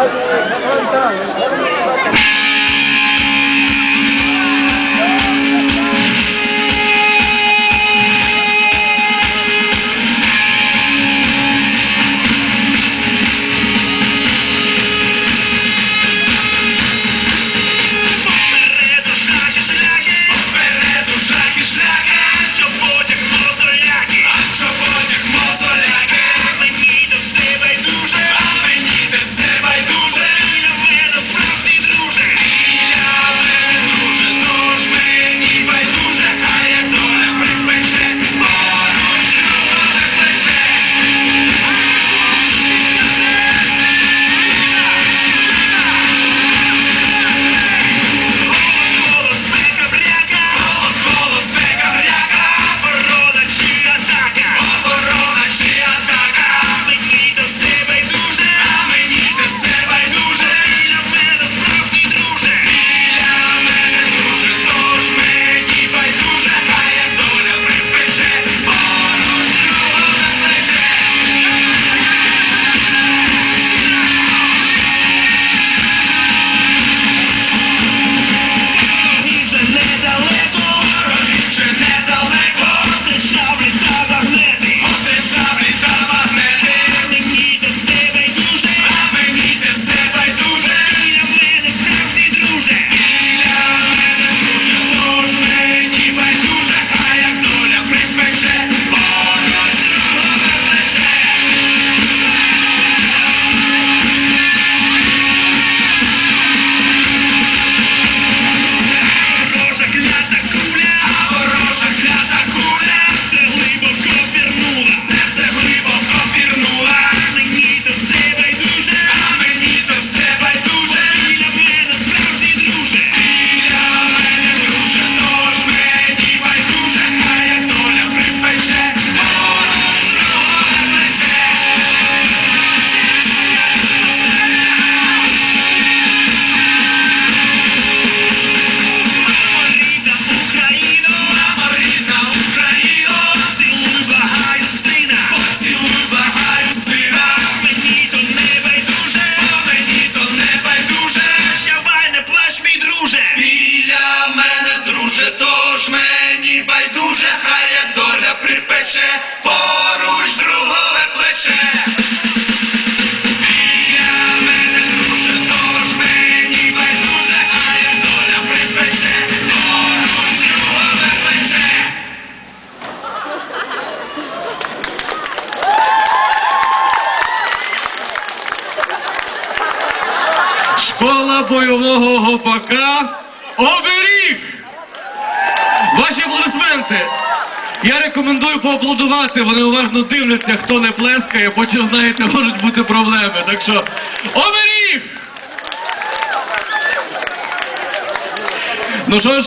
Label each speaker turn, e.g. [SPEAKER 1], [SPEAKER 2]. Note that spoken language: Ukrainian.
[SPEAKER 1] Vai plantar, vai plantar. Тож мені байдуже, хай як доля припече, поруч другове плече.
[SPEAKER 2] Школа бойового гопака оберіг. Ваші аплодисменти! Я рекомендую поаплодувати. Вони уважно дивляться, хто не плескає, потім знаєте, можуть бути проблеми. Так що оберіг! Ну що ж.